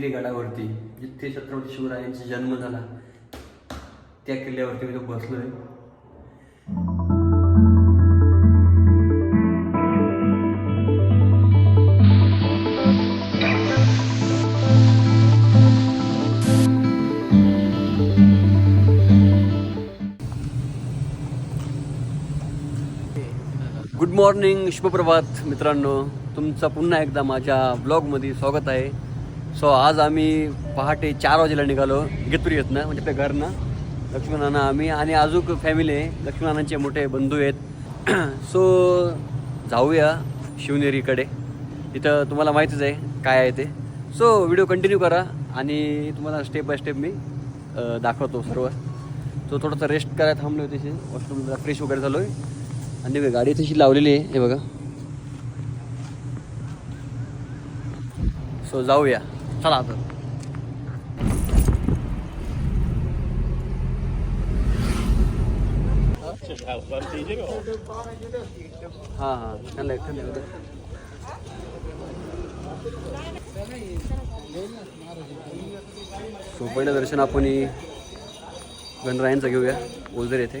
शिवनेरी गडावरती जिथे छत्रपती शिवरायांचा जन्म झाला त्या किल्ल्यावरती मी तो बसलोय. गुड मॉर्निंग शुभप्रभात मित्रांनो. तुमचं पुन्हा एकदा माझ्या ब्लॉगमध्ये स्वागत आहे. सो आज आम्ही पहाटे चार वाजेला निघालो इगतपुरी येतनं म्हणजे आपल्या घरनं. लक्ष्मीनाना आम्ही आणि अजून फॅमिली आहे. लक्ष्मीनानांचे मोठे बंधू आहेत. सो जाऊया शिवनेरीकडे. तिथं तुम्हाला माहितीच आहे काय आहे ते. सो व्हिडिओ कंटिन्यू करा आणि तुम्हाला स्टेप बाय स्टेप मी दाखवतो सर्व. तो थोडासा रेस्ट करायला थांबलो आहे तिथे वॉशरूमला फ्रेश वगैरे झालो आहे आणि गाडी तशी लावलेली आहे हे बघा. सो जाऊया. चला आता. हां हां. त्यांना सो पहिलं दर्शन आपण गणरायांचं घेऊया ओझर येथे.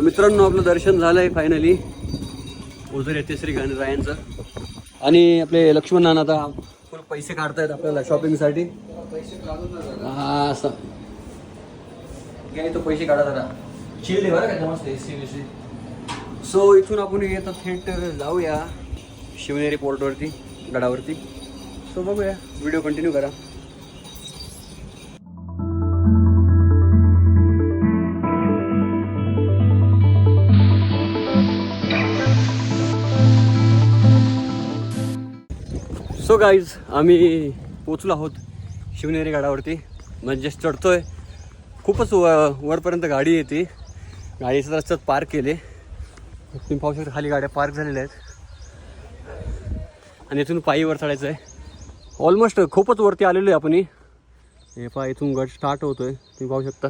मित्रांनो आपलं दर्शन झालंय फायनली ओझर येथे श्री गणरायांचं. आणि आपले लक्ष्मण नाना आता फुल पैसे काढतायत आपल्याला शॉपिंगसाठी हा असं. घ्या तो पैसे काढा जरा. चिल बरं का मस्त एसी बीसी. सो इथून आपण येतं थेट जाऊया शिवनेरी पोर्टवरती गडावरती. सो बघूया. व्हिडिओ कंटिन्यू करा. सो गाईज आम्ही पोचलो आहोत शिवनेरी गडावरती म्हणजे चढतोय. खूपच व वरपर्यंत गाडी येते. गाडीचं रस्त्यात पार्क केले. तुम्ही पाहू शकता खाली गाड्या पार्क झालेल्या आहेत. आणि इथून पायी वर चढायचं आहे. ऑलमोस्ट खूपच वरती आलेलो आहे आपण. हे पहा इथून गड स्टार्ट होतोय. तुम्ही पाहू शकता.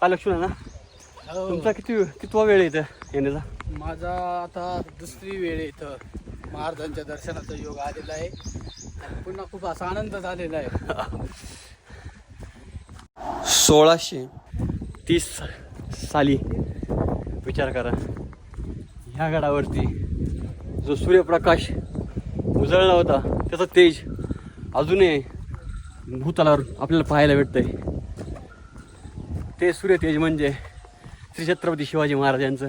हा लक्ष्मण ना. तुमचा किती कितवा वेळ आहे इथं येण्याचा? माझा आता दुसरी वेळ आहे इथं. महाराजांच्या दर्शनाचा योग आलेला आहे. आणि पुन्हा खूप असा आनंद झालेला आहे. सोळाशे तीस साली विचार करा. ह्या गडावरती जो सूर्यप्रकाश उजळला होता त्याचा तेज अजूनही भूतलावर आपल्याला पाहायला भेटतंय. ते सूर्यतेज म्हणजे श्री छत्रपती शिवाजी महाराजांचं.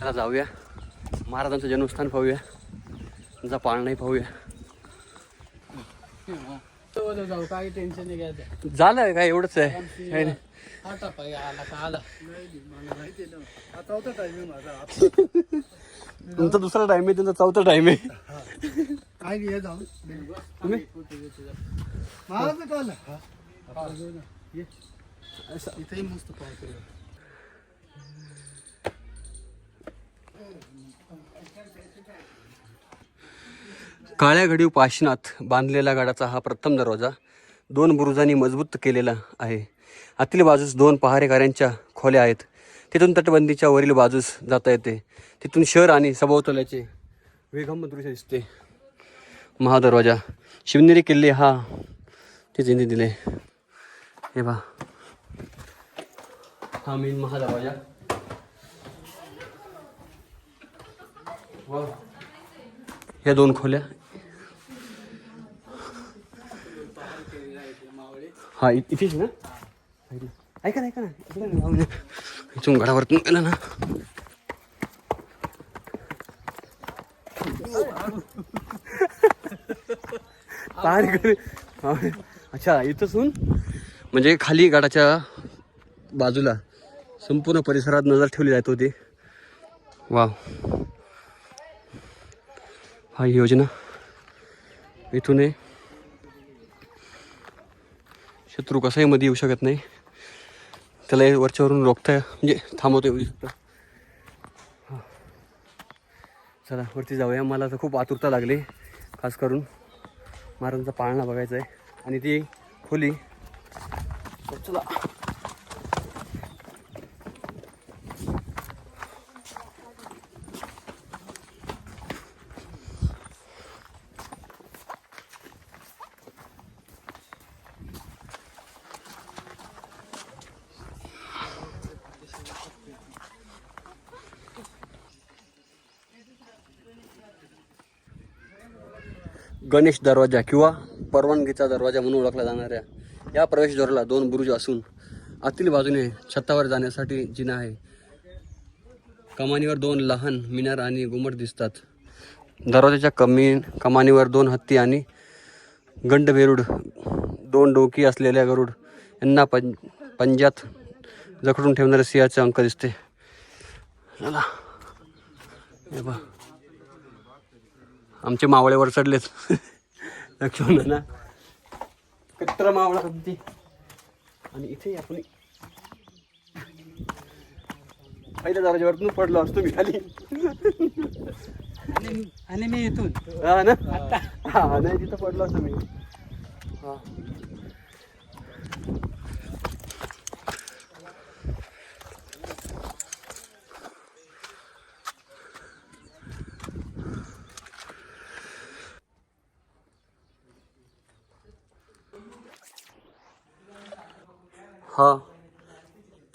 चला जाऊया. महाराजांचं जन्मस्थान पाहूया. त्यांचा पाळणाही पाहूया. जाऊ काही टेन्शन नाही घ्यायचं झालं काय एवढंच आहे तुमचा दुसरा टाइम आहे त्यांचा चौथा टाइम आहे. काय घे जाऊ तुम्ही महाराज मस्त पाहतो काळ्या घडीव पाषाणात बांधलेला गडाचा हा प्रथम दरवाजा दोन बुरुजांनी मजबूत केलेला आहे. आतील बाजूस दोन पहारेकऱ्यांच्या खोल्या आहेत. तिथून तटबंदीच्या वरील बाजूस जाता येते. तिथून शहर आणि सभोवतल्याचे वेगम दृश्य दिसते. महादरवाजा शिवनेरी किल्ले हा तिथे दिले. हे बा हा मेन महादरवाजा वा ह्या दोन खोल्या. हा इथेच ना? ऐका ना ऐका ना. इकडे इथून गडावरतून गेलं ना. हा. अच्छा इथंसून म्हणजे खाली गडाच्या बाजूला संपूर्ण परिसरात नजर ठेवली जात होती. वा हा योजना. इथून आहे शत्रू कसाही मध्ये येऊ शकत नाही. त्याला वरच्यावरून रोखता म्हणजे थांबवता येऊ शकतं. चला वरती जाऊया. मला तर खूप आतुरता लागली खास करून महाराजांचा पाळणा बघायचा आहे. आणि ती खोली. चला. गणेश दरवाजा किंवा परवानगीचा दरवाजा म्हणून ओळखला जाणाऱ्या या प्रवेशद्वाराला दोन बुरुज असून आतील बाजूने छतावर जाण्यासाठी जिना आहे. कमानीवर दोन लहान मिनार आणि घुमट दिसतात. दरवाजाच्या कमी कमानीवर दोन हत्ती आणि गंडबेरूड दोन डोकी असलेल्या गरुड यांना पं पंजात जखडून ठेवणाऱ्या सिंहाचे अंक दिसते. चला. आमचे मावळेवर चढलेत. लक्ष्मण ना कट्टर मावळा होती आणि इथे आपण पहिल्या दरवाज्यावरतून पडलो असतो मी खाली. आणि आणि मी इथून. हा ना? हा नाही तिथं पडलो असतो मी. हा.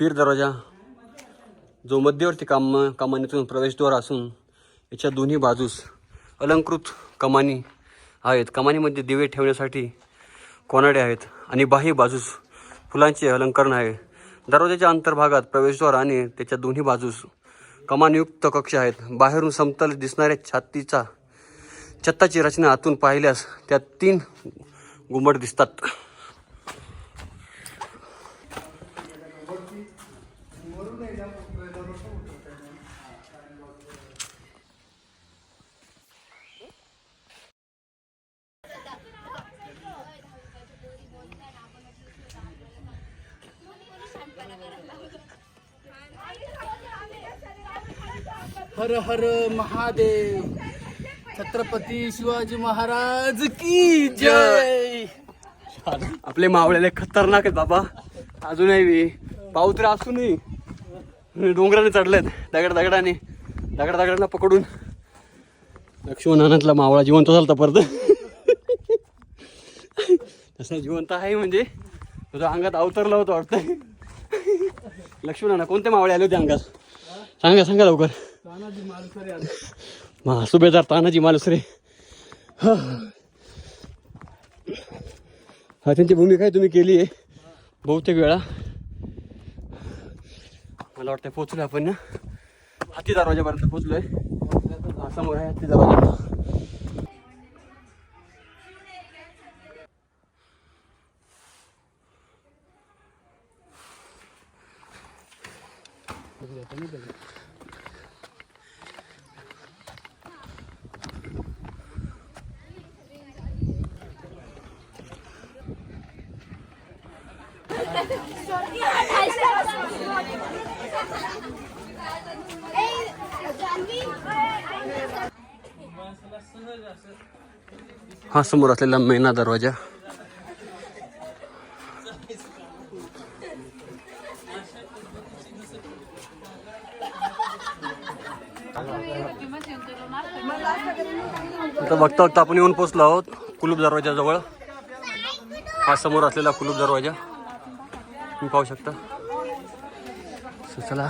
पीर दरवाजा जो मध्यवर्ती काम कमानीतून प्रवेशद्वार असून याच्या दोन्ही बाजूस अलंकृत कमानी आहेत. कमानीमध्ये दिवे ठेवण्यासाठी कोनाडे आहेत आणि बाह्य बाजूस फुलांचे अलंकरण आहे. दरवाजाच्या अंतर्भागात प्रवेशद्वार आणि त्याच्या दोन्ही बाजूस कमानयुक्त कक्ष आहेत. बाहेरून समतल दिसणाऱ्या छातीचा छत्ताची रचना आतून पाहिल्यास त्यात तीन गुंबड दिसतात. हर हर महादेव। छत्रपती शिवाजी महाराज की जय। आपले मावळेले खतरनाक आहेत बाबा. अजूनही बी. पाऊस असूनही. डोंगराने चढलेत. दगड दगडाने. दगड दगडांना पकडून. लक्ष्मणातला मावळा जिवंत झाला परत. तसा जिवंत आहे म्हणजे तुझा अंगात अवतरला होता वाटतं लक्ष्मणाना कोणते मावळे आले होते अंगात? सांगा सांगा लवकर. आले. मा सुभेदार तानाजी मालुसरे. हा. हा त्यांची भूमिका तुम्ही केली आहे बहुतेक वेळा. मला वाटतं पोचलोय आपण. ना हाती दरवाजापर्यंत पोचलोय समोर आहे हत्ती दरवाजा. हा समोर असलेला मेना दरवाजा. आता बघता बघता आपण येऊन पोचलो आहोत कुलूप दरवाजाजवळ. हा समोर असलेला कुलूप दरवाजा. तुम्ही पाहू शकता. चला.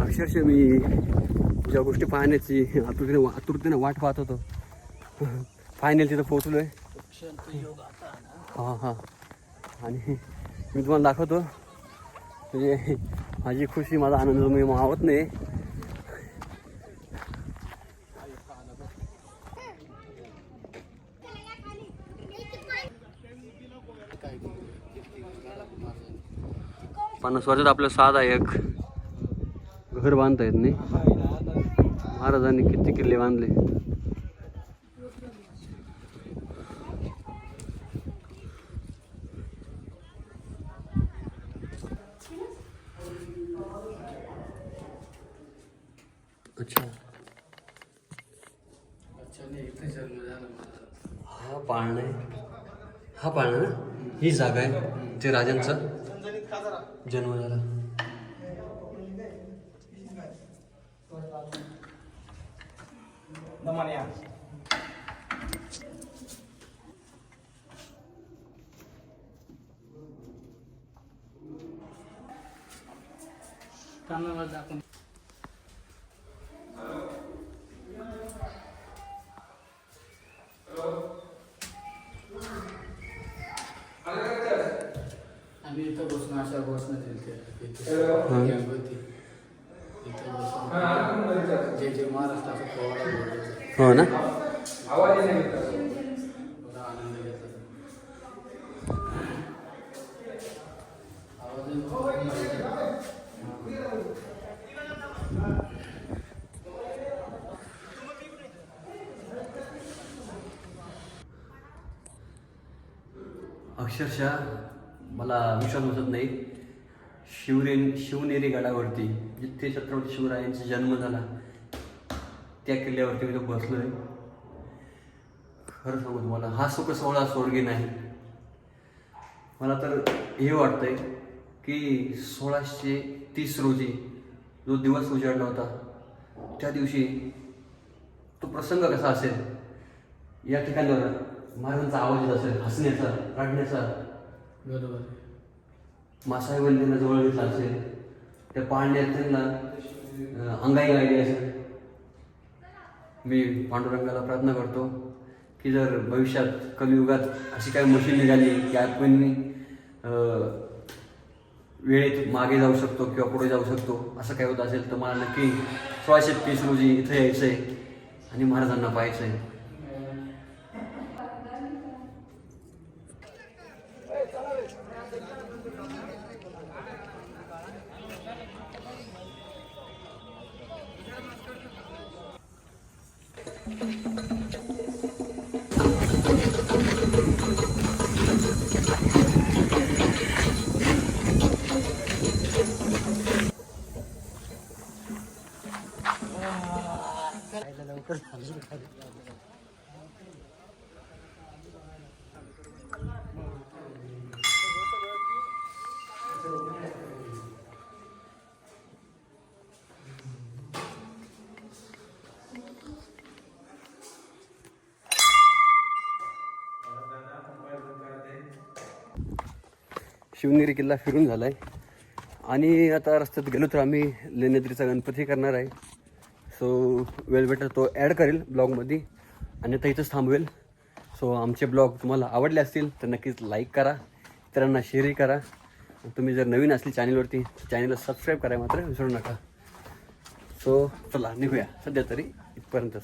अक्षरशः मी ज्या गोष्टी पाहण्याची आतुरतेने आतुरतेने वाट पाहत होतो. फायनल तिथं पोहोचलो आहे हां हां. आणि मी तुम्हाला दाखवतो. म्हणजे माझी खुशी माझा आनंद मी मावत नाही. पन्नास वर्षात आपलं साधा एक घर बांधता येत नाही. महाराजांनी किती किल्ले बांधले. अच्छा. हा पाळणा आहे. हा पाळणा ना? ही जागा आहे. ते राजांचा जन्म झाला. कानाला दाखवून आम्ही इथं बसून अशा बसणं दिली इथे होती इथं बसून जे जे महाराष्ट्राचा पोवाडा बोलतो हो ना बरा आनंद घेतात आवाज येतो? अक्षरशः मला विश्वास बसत नाही. शिवरेन शिवनेरी गडावरती म्हणजे जिथे छत्रपती शिवरायांचा जन्म झाला त्या किल्ल्यावरती मी तो बसलो आहे खरं सांगू तुम्हाला हा सुख सोहळा स्वर्गी नाही. मला तर हे वाटतंय की सोळाशे तीस रोजी जो दिवस उजाडला होता त्या दिवशी तो प्रसंग कसा असेल या ठिकाणावर महाराजांचा आवाज येत असेल हसण्याचा रडण्याचा. बरोबर. मासाहेबांनी त्यांना जवळ घेतला असेल त्या पाळण्यात त्यांना अंगाई गायली असेल. मी पांडुरंगाला प्रार्थना करतो की जर भविष्यात कलियुगात अशी काही मशीन निघाली की आपण वेळेत मागे जाऊ शकतो किंवा पुढे जाऊ शकतो असं काही होत असेल तर मला नक्की सोळाशे तीस रोजी इथं यायचं आहे आणि महाराजांना पाहायचं आहे शिवनेरी किल्ला फिरून झाला आहे आणि आता रस्त्यात गेलो तर आम्ही लेण्याद्रीचा गणपती करणार आहे. सो वेळ तो ॲड करेल ब्लॉगमध्ये आणि आता इथंच थांबवेल. सो आमचे ब्लॉग तुम्हाला आवडले असतील तर नक्कीच लाईक करा. इतरांना शेअरही करा. तुम्ही जर नवीन असली चॅनलवरती चॅनलला सबस्क्राईब करायला मात्र विसरू नका. सो चला निघूया. सध्या तरी इथपर्यंतच.